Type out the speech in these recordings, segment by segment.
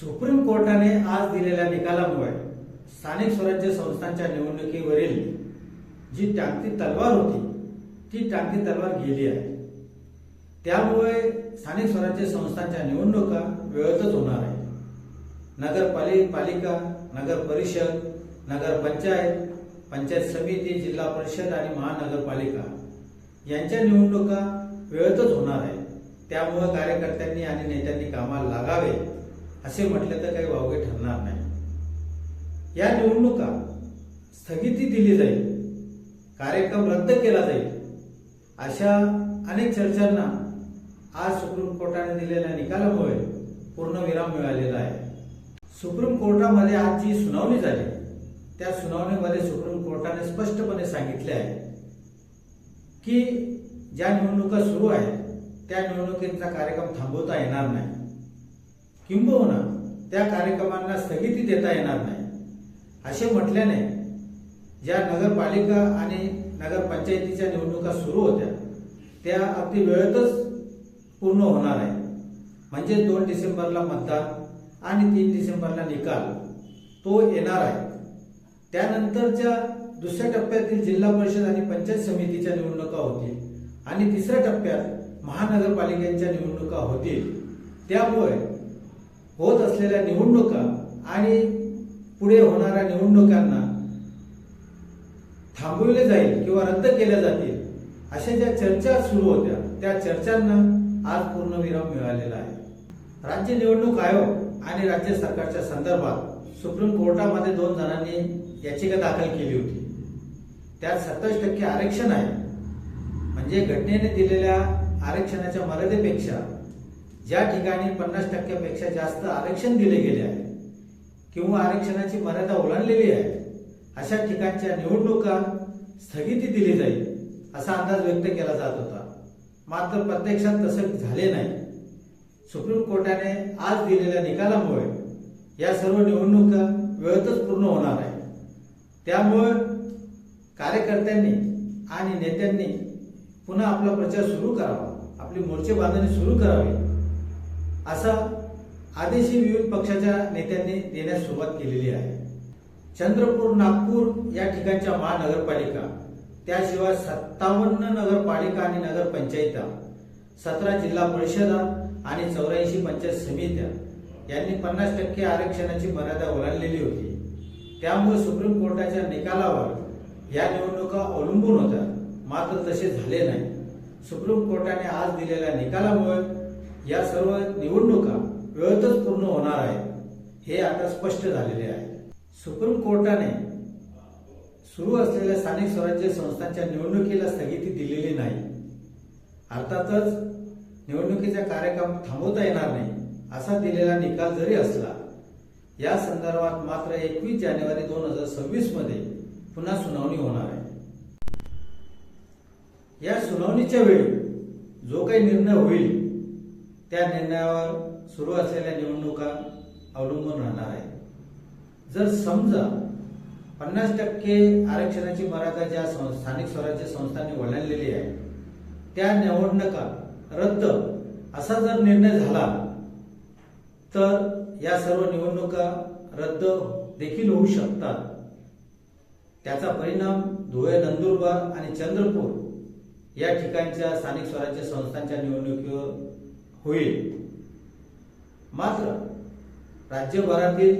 Supreme कोर्टाने आज दिलेल्या निकालामुळे स्थानिक स्वराज्य संस्थांच्या निवडणुकीवरील जी टांगती तलवार होती ती टांगती तलवार गेली आहे. त्यामुळे स्थानिक स्वराज्य संस्थांच्या निवडणुका वेळेतच होणार आहे नगरपालिका पालिका नगर परिषद नगर पंचायत पंचायत समिती जिल्हा परिषद आणि महानगरपालिका यांच्या निवडणुका वेळेतच होणार आहे त्यामुळे कार्यकर्त्यांनी आणि नेत्यांनी कामाला लागावे. असे म्हटले तर काही वावगे ठरणार नाही. या निवडणुका स्थगिती दिली जाईल कार्यक्रम रद्द केला जाईल अशा अनेक चर्चांना आज सुप्रीम कोर्टाने दिलेल्या निकालामुळे पूर्णविराम मिळालेला आहे. सुप्रीम कोर्टामध्ये आज जी सुनावणी झाली त्या सुनावणीमध्ये सुप्रीम कोर्टाने स्पष्टपणे सांगितले आहे की ज्या निवडणुका सुरू आहेत त्या निवडणुकीचा कार्यक्रम थांबवता येणार नाही. किंबहुना त्या कार्यक्रमांना स्थगिती देता येणार नाही. असे म्हटल्याने ज्या नगरपालिका आणि नगरपंचायतीच्या निवडणुका सुरू होत्या त्या अगदी वेळेतच पूर्ण होणार आहे म्हणजे दोन डिसेंबरला मतदान आणि तीन डिसेंबरला निकाल तो येणार आहे. त्यानंतरच्या दुसऱ्या टप्प्यातील जिल्हा परिषद आणि पंचायत समितीच्या निवडणुका होतील आणि तिसऱ्या टप्प्यात महानगरपालिकेच्या निवडणुका होतील. त्यामुळे होत असलेल्या निवडणुका आणि पुढे होणाऱ्या निवडणुकांना थांबविले जाईल किंवा रद्द केल्या जातील अशा ज्या चर्चा सुरू होत्या त्या चर्चांना आज पूर्णविराम मिळालेला आहे. राज्य निवडणूक आयोग आणि राज्य सरकारच्या संदर्भात सुप्रीम कोर्टामध्ये दोन जणांनी याचिका दाखल केली होती. त्यात सत्तावीस टक्के आरक्षण आहे. म्हणजे घटनेने दिलेल्या आरक्षणाच्या मर्यादेपेक्षा ज्या ठिकाणी पन्नास टक्क्यापेक्षा जास्त आरक्षण दिले गेले आहे किंवा आरक्षणाची मर्यादा ओलांडलेली आहे अशा ठिकाणच्या निवडणुका स्थगिती दिली जाईल असा अंदाज व्यक्त केला जात होता. मात्र प्रत्यक्षात तसं झाले नाही. सुप्रीम कोर्टाने आज दिलेल्या निकालामुळे या सर्व निवडणुका वेळेतच पूर्ण होणार आहे त्यामुळे कार्यकर्त्यांनी आणि नेत्यांनी पुन्हा आपला प्रचार सुरू करावा. आपली मोर्चे बांधणी सुरू करावी. असा आदेशही विविध पक्षाच्या नेत्यांनी देण्यास सुरुवात केलेली आहे. चंद्रपूर नागपूर या ठिकाणच्या महानगरपालिका त्याशिवाय सत्तावन्न नगरपालिका आणि नगरपंचायता सतरा जिल्हा परिषदा आणि चौऱ्याऐंशी पंचायत समित्या यांनी पन्नास टक्के आरक्षणाची मर्यादा ओलांडलेली होती. त्यामुळे सुप्रीम कोर्टाच्या निकालावर या निवडणुका अवलंबून होत्या. मात्र तसे झाले नाही. सुप्रीम कोर्टाने आज दिलेल्या निकालामुळे या सर्व निवडणुका वेळेतच पूर्ण होणार आहेत हे आता स्पष्ट झालेले आहे. सुप्रीम कोर्टाने सुरू असलेल्या स्थानिक स्वराज्य संस्थांच्या निवडणुकीला स्थगिती दिलेली नाही. अर्थातच निवडणुकीचा कार्यक्रम थांबवता येणार नाही असा दिलेला निकाल जरी असला या संदर्भात मात्र एकवीस जानेवारी दोन हजार सव्वीसमध्ये पुन्हा सुनावणी होणार आहे. या सुनावणीच्या वेळी जो काही निर्णय होईल त्या निर्णयावर सुरू असलेल्या निवडणुका अवलंबून राहणार आहे जर समजा पन्नास टक्के आरक्षणाची मर्यादा ज्या सं- स्थानिक स्वराज्य संस्थांनी वळणलेली आहे त्या निवडणुका रद्द असा जर निर्णय झाला तर या सर्व निवडणुका रद्द देखील होऊ शकतात. त्याचा परिणाम धुळे नंदुरबार आणि चंद्रपूर या ठिकाणच्या स्थानिक स्वराज्य संस्थांच्या निवडणुकीवर होईल. मात्र राज्यभरातील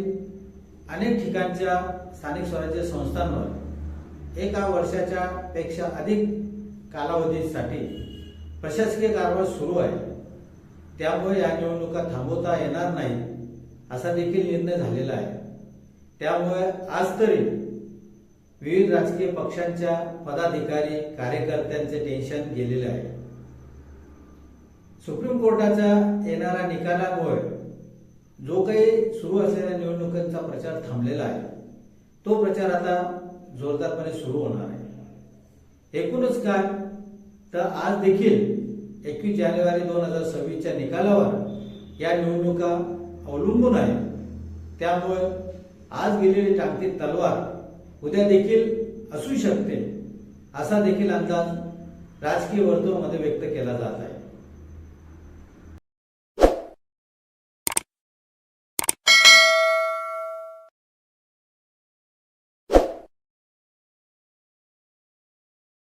अनेक ठिकाणच्या स्थानिक स्वराज्य संस्थांवर एका वर्षाच्या पेक्षा अधिक कालावधीसाठी प्रशासकीय कारवाई सुरू आहे. त्यामुळे या निवडणुका थांबवता येणार नाही असा देखील निर्णय झालेला आहे. त्यामुळे आज तरी विविध राजकीय पक्षांच्या पदाधिकारी कार्यकर्त्यांचे टेन्शन गेलेले आहे. सुप्रीम कोर्टाचा येणारा निकालामुळे जो काही सुरू असलेल्या निवडणुकांचा प्रचार थांबलेला आहे तो प्रचार आता जोरदारपणे सुरू होणार आहे. एकूणच काय तर आज देखील एकवीस जानेवारी दोन हजार सव्वीसच्या निकालावर या निवडणुका अवलंबून आहेत. त्यामुळे आज गेलेली टाकती तलवार उद्या देखील असू शकते असा देखील अंदाज राजकीय वर्तुळामध्ये व्यक्त केला जात आहे.